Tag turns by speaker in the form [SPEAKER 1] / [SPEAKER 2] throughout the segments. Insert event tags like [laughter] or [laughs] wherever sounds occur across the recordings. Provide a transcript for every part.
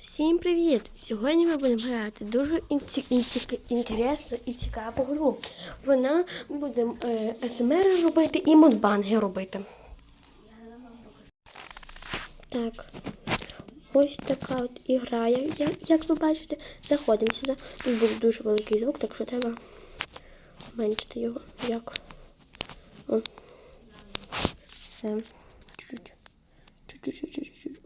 [SPEAKER 1] Всім привіт! Сьогодні ми будемо грати дуже інтересну і цікаву гру. Вона буде е, СМР робити і мудбанги робити. Так. Ось така от ігра. Як, ви бачите, заходимо сюди. Тут був дуже великий звук, так що треба зменшити його. Як? О. Все. Чуть-чуть. Чуть-чуть, чуть-чуть.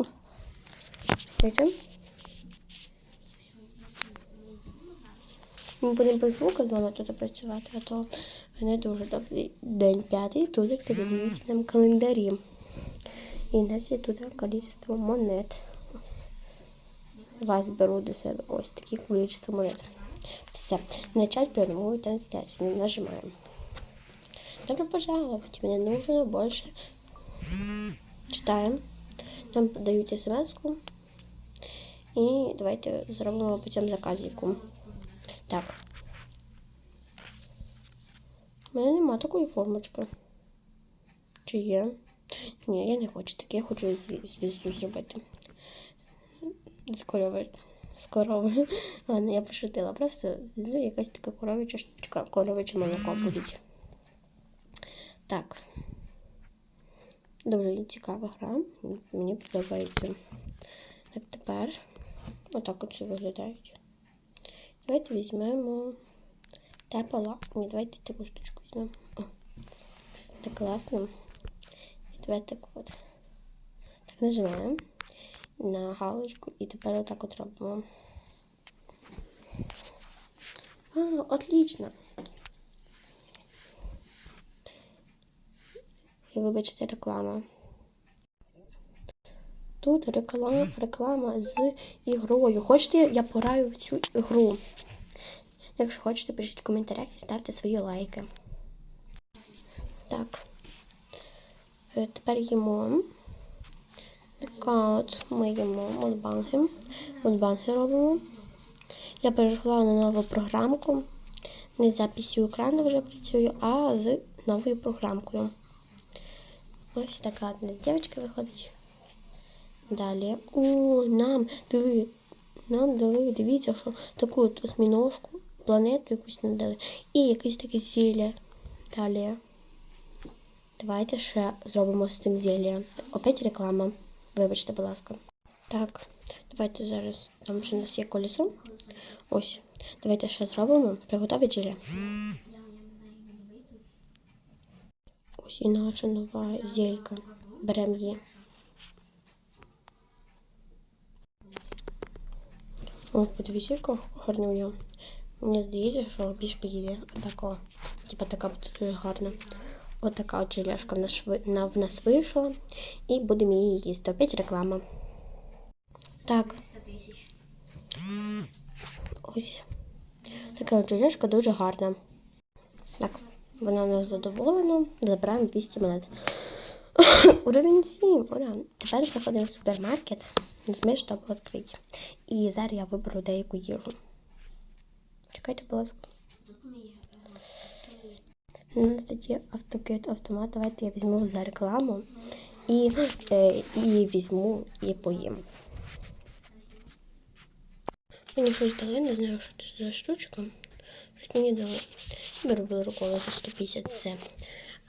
[SPEAKER 1] Ми будемо без звука з вами тут працювати, а то не дуже добрий день п'ятий. Тут, як дають нам календарі. І в нас є тут кількість монет. Вас беру до себе ось таке кількість монет. Все. Начать прямую трансляцию. Нажимаем. Добро пожаловать. Мне нужно больше. Читаем. Нам подають смс-ку. І давайте зробимо потім заказіку. Так. У мене нема такої формочки. Чи є? Ні, я не хочу таке, я хочу звізду зробити. З корови. З корови. [laughs] Ладно, я пошутила. Просто ну, якась така коровича штучка, коровиче молоко буде. Так. Дуже цікава гра. Мені подобається. Так, тепер отак от це виглядають. Давайте візьмемо тепала. Ні, давайте таку штучку візьмемо. О, це класно. І давайте так от. Так нажимаємо на галочку і тепер отак от робимо. А, отлично. І вибачте, реклама. Тут реклама, реклама з ігрою. Хочете, я пограю в цю ігру? Якщо хочете, пишіть в коментарях і ставте свої лайки. Так. Е, Тепер їмо. Така от ми їмо модбанги. Модбанги робимо. Я перейшла на нову програмку. Не з записью екрану вже працюю, а з новою програмкою. Ось така одна дівчинка виходить. Далі. О, нам диви, нам дали, дивіться, що таку от осьміножку, планету якусь нам дали. І якесь таке зілля. Далі. Давайте ще зробимо з цим зілля. Опять реклама. Вибачте, будь ласка. Так, давайте зараз. Там ще у нас є колесо. Ось. Давайте ще зробимо. Приготовить зілля. Ось і нова зелька. Беремо її. О, подивіться, яка гарна у. Мені здається, що більш підійде такого. Типа така буде дуже гарна. Ось така от желешка в нас, вийшла. І будемо її їсти. Опять реклама. Так. Ось. Така от желешка дуже гарна. Так, вона у нас задоволена. Забираємо 200 монет. [coughs] Уровень 7. Ура. Тепер заходимо в супермаркет. Зміж та відкриті. І зараз я виберу деяку їжу. Чекайте, будь ласка. У нас тут автокет автомат. Давайте я візьму за рекламу і, е, і візьму і поїм. Мені щось дали, не знаю, що це за штучка. Щось мені дали. Беру белоруколу за 150 це.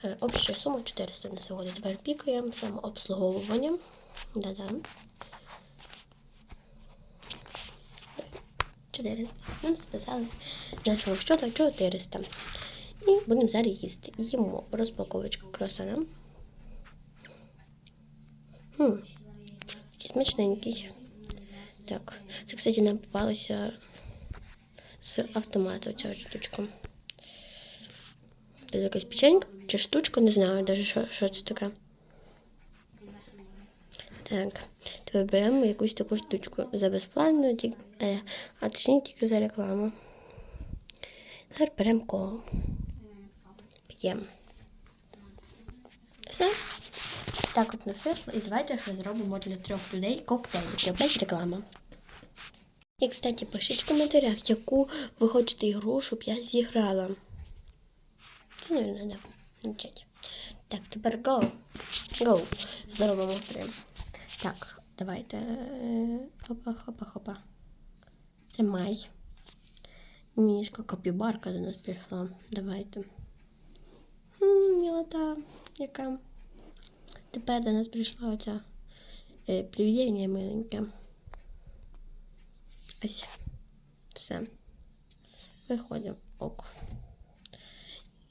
[SPEAKER 1] Е, Обща сума 400 на сьогодні. Тепер пікаємо самообслуговування. Да-да. 400. Нам списали нашого щодо 400. І будемо зараз їсти. Їмо розпаковочку кросана. Хм. Який смачненький. Так. Це, кстати, нам попалося з автомату ця штучка. Це якась печенька чи штучка, не знаю навіть, що, що це таке. Так, тепер беремо якусь таку штучку за безплатно, е, а точніше тільки за рекламу. Тепер беремо колу. П'ємо. Все. Так от нас вийшло. І давайте ще зробимо для трьох людей коктейль. Опять реклама. І, кстати, пишіть в коментарях, яку ви хочете ігру, щоб я зіграла. Не треба начать. Так, тепер go. Go. Зробимо три. Так, Давайте. е, Хопа, хопа, хопа. Тримай. Мішка копібарка до нас прийшла. Давайте. М, Мілота, яка. Тепер до нас прийшла оця е, привідення миленьке. Ось. Все. Виходимо. Ок.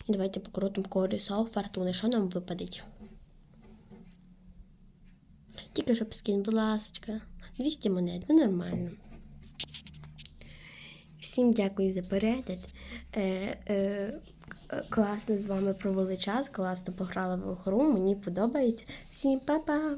[SPEAKER 1] Давайте покрутимо колесо фортуни. Що нам випадеть? Тільки щоб скин, будь ласочка. 200 монет, ну нормально. Всім дякую за перегляд. Е, е, класно з вами провели час, класно пограла в гру, мені подобається. Всім па-па!